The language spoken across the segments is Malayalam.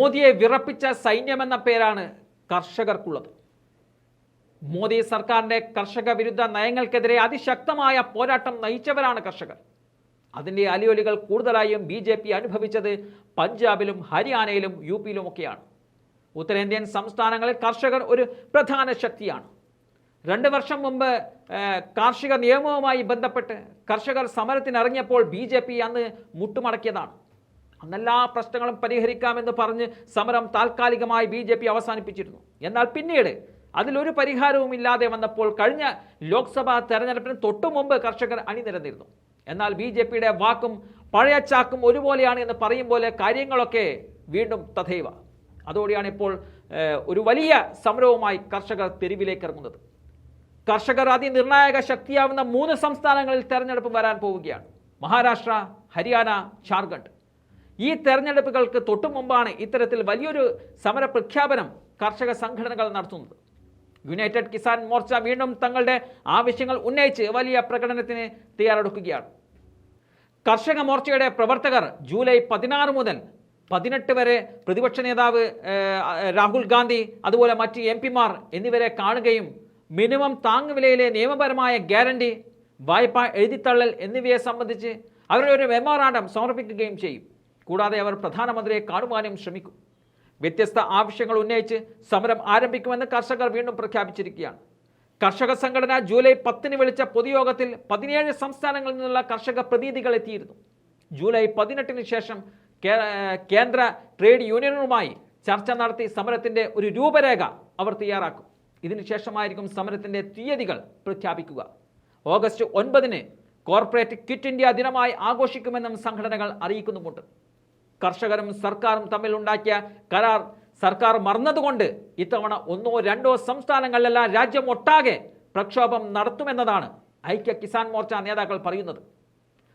മോദിയെ വിറപ്പിച്ച സൈന്യമെന്ന പേരാണ് കർഷകർക്കുള്ളത്. മോദി സർക്കാരിന്റെ കർഷക വിരുദ്ധ നയങ്ങൾക്കെതിരെ അതിശക്തമായ പോരാട്ടം നയിച്ചവരാണ് കർഷകർ. അതിന്റെ അലിയൊലികൾ കൂടുതലായും ബി ജെ പി അനുഭവിച്ചത് പഞ്ചാബിലും ഹരിയാനയിലും യു പിയിലുമൊക്കെയാണ് ഉത്തരേന്ത്യൻ സംസ്ഥാനങ്ങളിൽ കർഷകർ ഒരു പ്രധാന ശക്തിയാണ്. രണ്ട് വർഷം മുമ്പ് കാർഷിക നിയമവുമായി ബന്ധപ്പെട്ട് കർഷകർ സമരത്തിനിറങ്ങിയപ്പോൾ ബി ജെ പി അന്ന് മുട്ടുമടക്കിയതാണ്. അന്നെല്ലാ പ്രശ്നങ്ങളും പരിഹരിക്കാമെന്ന് പറഞ്ഞ് സമരം താൽക്കാലികമായി ബി ജെ പി അവസാനിപ്പിച്ചിരുന്നു. എന്നാൽ പിന്നീട് അതിലൊരു പരിഹാരവും ഇല്ലാതെ വന്നപ്പോൾ കഴിഞ്ഞ ലോക്സഭാ തെരഞ്ഞെടുപ്പിന് തൊട്ടു മുമ്പ് കർഷകർ അണിനിരന്നിരുന്നു. എന്നാൽ ബി ജെ പിയുടെ വാക്കും പഴയ ചാക്കും ഒരുപോലെയാണ് എന്ന് പറയും പോലെ കാര്യങ്ങളൊക്കെ വീണ്ടും തഥൈവ. അതോടെയാണ് ഇപ്പോൾ ഒരു വലിയ സമരവുമായി കർഷകർ തെരുവിലേക്ക് ഇറങ്ങുന്നത്. കർഷകർ അതിനിർണായക ശക്തിയാവുന്ന മൂന്ന് സംസ്ഥാനങ്ങളിൽ തെരഞ്ഞെടുപ്പ് വരാൻ പോവുകയാണ്. മഹാരാഷ്ട്ര ഹരിയാന ജാർഖണ്ഡ് ഈ തെരഞ്ഞെടുപ്പുകൾക്ക് തൊട്ടു മുമ്പാണ് ഇത്തരത്തിൽ വലിയൊരു സമര പ്രഖ്യാപനം കർഷക സംഘടനകൾ നടത്തുന്നത്. യുണൈറ്റഡ് കിസാൻ മോർച്ച വീണ്ടും തങ്ങളുടെ ആവശ്യങ്ങൾ ഉന്നയിച്ച് വലിയ പ്രകടനത്തിന് തയ്യാറെടുക്കുകയാണ്. കർഷക മോർച്ചയുടെ പ്രവർത്തകർ ജൂലൈ പതിനാറ് മുതൽ പതിനെട്ട് വരെ പ്രതിപക്ഷ നേതാവ് രാഹുൽ ഗാന്ധി അതുപോലെ മറ്റ് എം പിമാർ എന്നിവരെ കാണുകയും മിനിമം താങ്ങുവിലയിലെ നിയമപരമായ ഗ്യാരണ്ടി വായ്പ എഴുതിത്തള്ളൽ എന്നിവയെ സംബന്ധിച്ച് അവരുടെ ഒരു മെമ്മോറാണ്ടം സമർപ്പിക്കുകയും ചെയ്യും. കൂടാതെ അവർ പ്രധാനമന്ത്രിയെ കാണുവാനും ശ്രമിക്കും. വ്യത്യസ്ത ആവശ്യങ്ങൾ ഉന്നയിച്ച് സമരം ആരംഭിക്കുമെന്ന് കർഷകർ വീണ്ടും പ്രഖ്യാപിച്ചിരിക്കുകയാണ്. കർഷക സംഘടന ജൂലൈ പത്തിന് വിളിച്ച പൊതുയോഗത്തിൽ പതിനേഴ് സംസ്ഥാനങ്ങളിൽ നിന്നുള്ള കർഷക പ്രതിനിധികൾ എത്തിയിരുന്നു. ജൂലൈ പതിനെട്ടിന് ശേഷം കേന്ദ്ര ട്രേഡ് യൂണിയനുമായി ചർച്ച നടത്തി സമരത്തിന്റെ ഒരു രൂപരേഖ അവർ തയ്യാറാക്കും. ഇതിനുശേഷമായിരിക്കും സമരത്തിന്റെ തീയതികൾ പ്രഖ്യാപിക്കുക. ഓഗസ്റ്റ് ഒൻപതിന് കോർപ്പറേറ്റ് ക്വിറ്റ് ഇന്ത്യ ദിനമായി ആഘോഷിക്കുമെന്നും സംഘടനകൾ അറിയിക്കുന്നുമുണ്ട്. കർഷകരും സർക്കാരും തമ്മിൽ ഉണ്ടാക്കിയ കരാർ സർക്കാർ മറന്നതുകൊണ്ട് ഇത്തവണ ഒന്നോ രണ്ടോ സംസ്ഥാനങ്ങളിലല്ല രാജ്യം ഒട്ടാകെ പ്രക്ഷോഭം നടത്തുമെന്നതാണ് ഐക്യ കിസാൻ മോർച്ച നേതാക്കൾ പറയുന്നത്.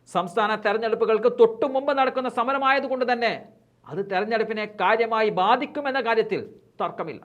സംസ്ഥാന തെരഞ്ഞെടുപ്പുകൾക്ക് തൊട്ടു മുമ്പ് നടക്കുന്ന സമരമായതുകൊണ്ട് തന്നെ അത് തെരഞ്ഞെടുപ്പിനെ കാര്യമായി ബാധിക്കുമെന്ന കാര്യത്തിൽ തർക്കമില്ല.